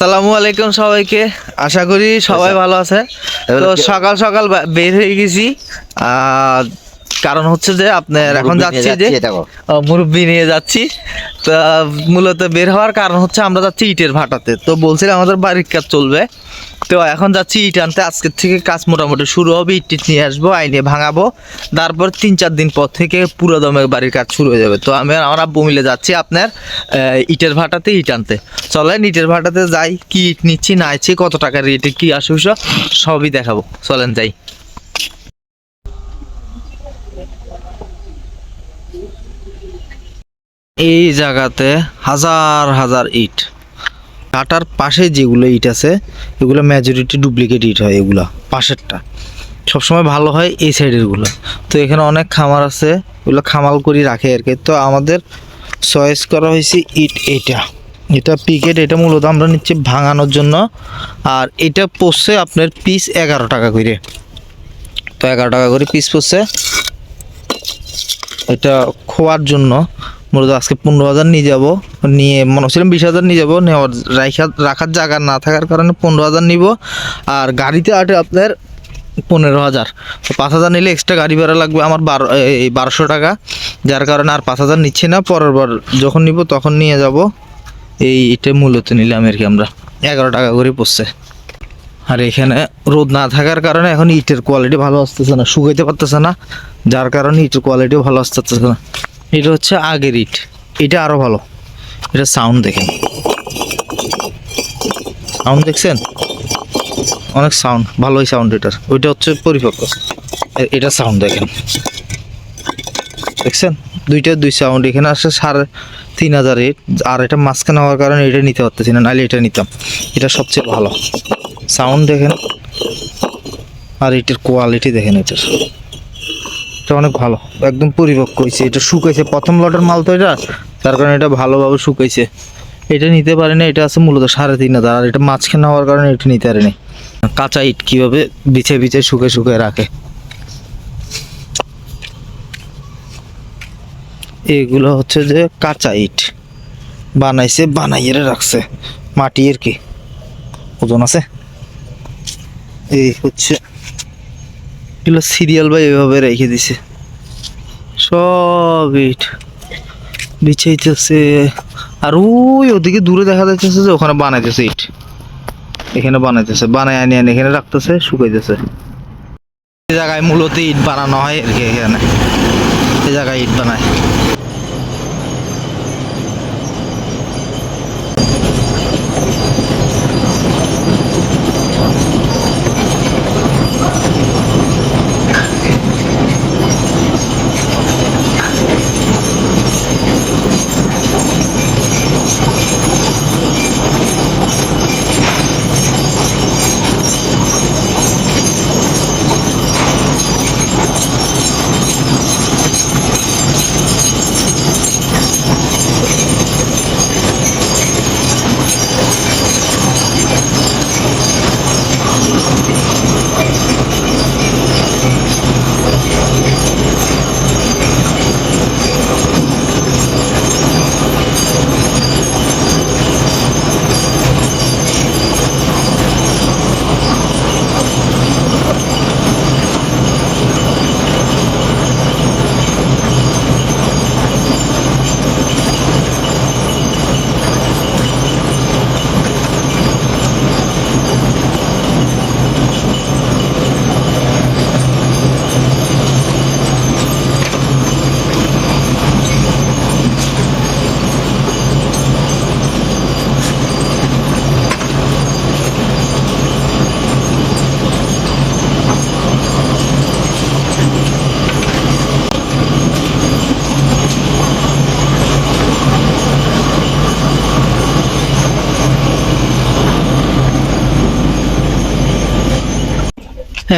সালামু আলাইকুম সবাইকে। আশা করি সবাই ভালো আছে। তো সকাল সকাল বের হয়ে গেছি। আর কারণ হচ্ছে যে আপনার এখন যাচ্ছি যে মুরব্বি নিয়ে যাচ্ছি। তো মূলত বের হওয়ার কারণ হচ্ছে আমরা যাচ্ছি ইটের ভাটাতে। তো বলছিলাম আমাদের বাড়ির কাজ চলবে। তো এখন যাচ্ছি ইট আনতে। আজকের থেকে কাজ মোটামুটি শুরু হবে। ইট টিট নিয়ে আসব আইনে ভাঙাবো। তারপর তিন চার দিন পর থেকে পুরো দমে বাড়ির কাজ শুরু হয়ে যাবে। তো আমি আমার আব্বু মিলে যাচ্ছি আপনার ইটের ভাটাতে ইট আনতে। চলেন ইটের ভাটাতে যাই কি ইট নিচ্ছি না আইছি কত টাকা রেটে কি আসে সবই দেখাবো। চলেন যাই। এই জায়গাতে হাজার হাজার ইট। কাটার পাশে যেগুলো ইট আছে, এগুলো মেজরিটি ডুপ্লিকেট ইট হয় এগুলা, পাশেরটা। সবসময় ভালো হয় এই সাইডেরগুলো তো এখানে অনেক খামার আছে, এগুলো খামাল করে রাখে আর কি। তো আমাদের চয়েস করা হয়েছে ইট এটা। এটা পিকেট এটা মূলত আমরা নিচ্ছি ভাঙানোর জন্য। আর এটা পড়ছে আপনার পিস এগারো টাকা করে। তো এগারো টাকা করে পিস পড়ছে। এটা খোয়ার জন্য। মূলত আজকে পনেরো হাজার নিয়ে যাব। নিয়ে মনে হচ্ছিলাম বিশ হাজার নিয়ে যাব, নেওয়ার রাখা রাখার জায়গা না থাকার কারণে পনেরো হাজার নিব। আর গাড়িতে আটে আপনার পনেরো হাজার। তো পাঁচ হাজার নিলে এক্সট্রা গাড়ি ভাড়া লাগবে আমার বারো এই বারোশো টাকা। যার কারণে আর পাঁচ হাজার নিচ্ছি না, পরের বার যখন নিব তখন নিয়ে যাব। এই এটা মূলত নিলাম আর কি আমরা। এগারো টাকা করে পড়ছে। আর এখানে রোদ না থাকার কারণে এখন ইটের কোয়ালিটি ভালো আসতেছে না, শুকাইতে পারতেছে না। যার কারণে ইটের কোয়ালিটিও ভালো আসতেছে না। এটা হচ্ছে আগের ইট। এটা আরও ভালো। এটা সাউন্ড দেখেন সাউন্ড দেখছেন? অনেক সাউন্ড ভালোই সাউন্ড এটার। ওইটা হচ্ছে পরিপক্ক। এটা সাউন্ড দেখেন। দেখছেন? দুইটা দুই সাউন্ড এখানে আসছে সাড়ে তিন হাজার রেট আর এটা মাঝখানে হওয়ার কারণে এটা নিতে পারতেছি না, নাহলে এটা নিতাম। এটা সবচেয়ে ভালো। সাউন্ড দেখেন। আর এটার কোয়ালিটি দেখেন এটার। এটা অনেক ভালো। একদম পরিপক্ক হয়েছে। এটা শুকাইছে। প্রথম লটের মাল তো এটা। তার কারণে এটা ভালোভাবে শুকাইছে। এটা নিতে পারে না এটা আছে মূলত সাড়ে তিন হাজার। আর এটা মাঝখানে হওয়ার কারণে এটা নিতে পারেনি। কাঁচা ইট কীভাবে বিছে বিছে শুকে শুকে রাখে। এগুলো হচ্ছে যে কাঁচা ইট। বানাইছে, বানাইয়ে রাখছে। মাটি আর কি। ওজন আছে। এই হচ্ছে এগুলো সিরিয়াল বা এভাবে রেখে দিছে। সব ইট। বিছাইতেছে। আর ওই ওদিকে দূরে দেখা যাচ্ছে যে ওখানে বানাইতেছে ইট। এখানে বানাইতেছে বানাই আনি আনি এখানে রাখতেছে, শুকাইতেছে। এই জায়গায় মূলত ইট বানানো হয় আর কি এখানে। এই জায়গায় ইট বানায়।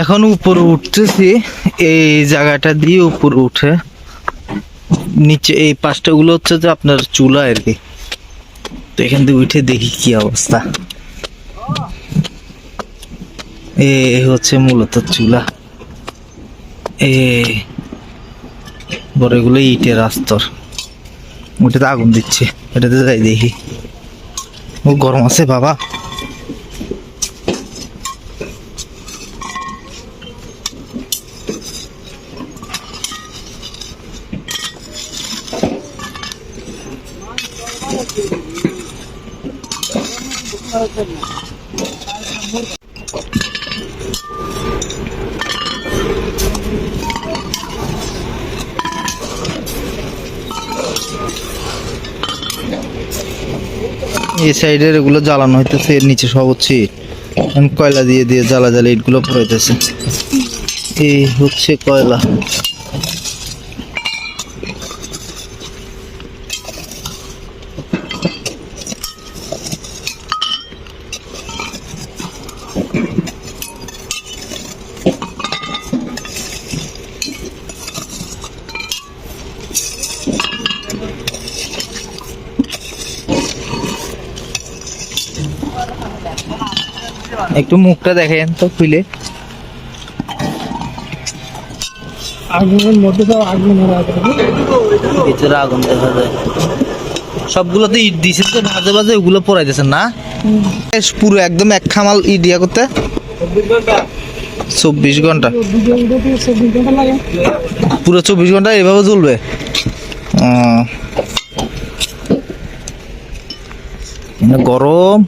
এখন উপরে উঠতেছি, এই জায়গাটা দিয়ে উপরে উঠে। নিচে এই পাঁচটা গুলো হচ্ছে যে আপনার চুলা আর কি। তো এখান থেকে উঠে দেখি কি অবস্থা। এ হচ্ছে মূলত চুলা। এ বড় এগুলো ইটের আস্তর। ওটাতে আগুন দিচ্ছে। এটাতে যাই দেখি। ও গরম আছে বাবা। এই সাইডের এগুলো জ্বালানো হইতেছে, এর নিচে সব হচ্ছে কয়লা দিয়ে দিয়ে জ্বালা জ্বালা ইটগুলো পড়াইতেছে। এই হচ্ছে কয়লা। একটু মুখটা দেখেন তো খুলে। আগুনের মধ্যে তো আগুন ভিতরে আগুন দেখা যায়। সবগুলো তো ইট দিছে তো মাঝে মাঝে ওগুলো পড়াইতেছেন না? বেশ পুরো একদম এক খামাল ইট ইয়া করতে। চব্বিশ ঘণ্টা। পুরো চব্বিশ ঘণ্টা এভাবে চলবে মানে গরম,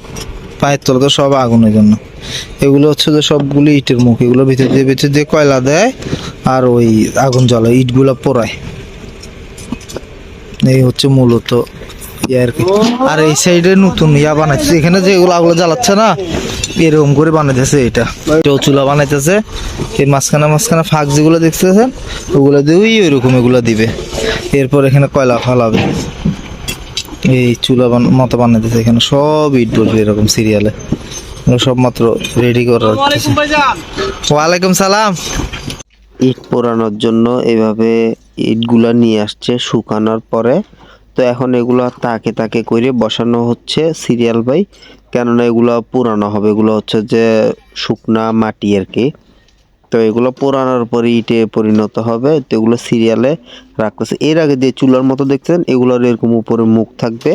পায়ের তলা তো সব আগুনের জন্য। এগুলো হচ্ছে যে সবগুলো ইটের মুখ। এগুলো ভিতর দিয়ে ভিতর দিয়ে কয়লা দেয় আর ওই আগুন জ্বালায়, ইটগুলো পোড়ায়। এই হচ্ছে মূলত ইয়ে আর কি আর এই সাইডে নতুন ইয়া বানাইছে এখানে যে আগুলো জ্বালাচ্ছে না এরকম করে বানাইতেছে এটা। চুলা বানাইতেছে এই মাঝখানে মাঝখানে ফাঁক যেগুলো দেখতেছেন ওগুলো দিয়েই ওইরকম এগুলো দিবে। এরপর এখানে কয়লা ফালাবে। এই চুলা বান- মতো বানাইতেছে এখানে। সব ইট বলবে এরকম সিরিয়ালে সব মাত্র রেডি করা হচ্ছে। ওয়ালাইকুম সালাম। ইট পোড়ানোর জন্য এভাবে ইটগুলা নিয়ে আসছে শুকানোর পরে তো এখন এগুলো তাকে তাকে করে বসানো হচ্ছে সিরিয়াল বাই কেননা এগুলো পুরানো হবে, এগুলো হচ্ছে যে শুকনা মাটি আর কি। তো এগুলো পোড়ানোর পরে ইটে পরিণত হবে। তো এগুলো সিরিয়ালে রাখতেছে। এর আগে যে চুলার মতো দেখছেন, এগুলোর এরকম উপরে মুখ থাকবে।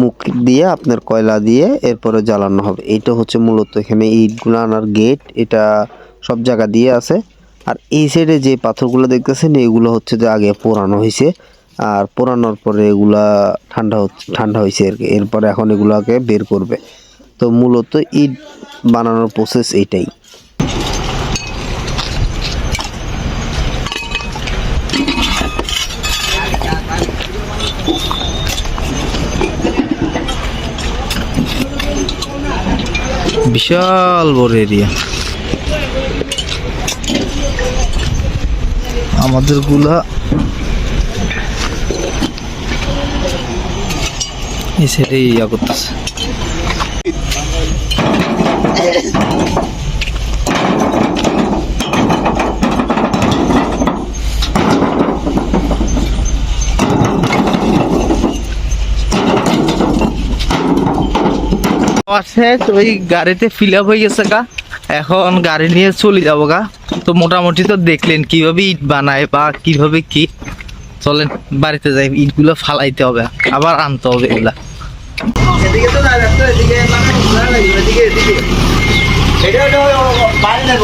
মুখ দিয়ে আপনার কয়লা দিয়ে এরপরে জ্বালানো হবে। এটা হচ্ছে মূলত এখানে ইটগুলো আনার গেট এটা সব জায়গা দিয়ে আছে। আর এই সাইডে যে পাথরগুলো দেখতেছেন, এগুলো হচ্ছে যে আগে পোড়ানো হয়েছে আর পোড়ানোর পরে এগুলা ঠান্ডা ঠান্ডা হয়েছে আর কি। এরপরে এখন এগুলাকে বের করবে। তো মূলত ইট বানানোর প্রসেস এইটাই। বিশাল বড় এরিয়া আমাদেরগুলা সাইডে ইয়া করতেছে। শেষ ওই গাড়িতে ফিল আপ হয়ে গেছে গা। এখন গাড়ি নিয়ে চলে যাব গা। তো মোটামুটি তো দেখলেন কীভাবে ইট বানায় বা কীভাবে কি। চলেন, বাড়িতে যাই, ইটগুলো ফালাইতে হবে, আবার আনতে হবে এগুলা। এদিকে এদিকে এদিকে। এটা বাইরে নেব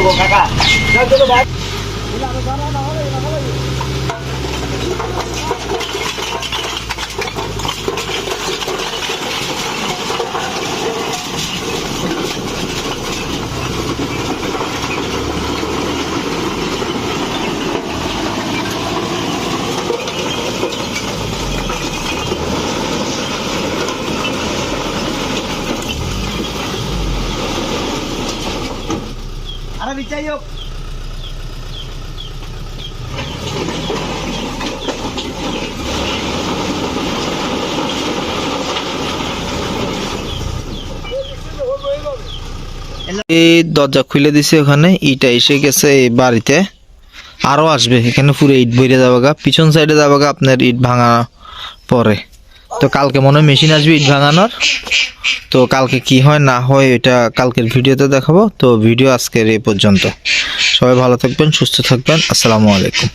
এই দরজা খুলে দিছে ওখানে, ইটা এসে গেছে বাড়িতে। আরও আসবে, এখানে পুরো ইট বইরে যাবে গা। পিছন সাইডে যাবে গা আপনার ইট ভাঙা পরে। তো কালকে মনে হয় মেশিন আসবে ইট ভাঙানোর। তো কালকে কি হয়, না হয়, এটা কালকের ভিডিওতে দেখাবো। তো ভিডিও আজকের এই পর্যন্ত। সবাই ভালো থাকবেন, সুস্থ থাকবেন। আসসালামু আলাইকুম।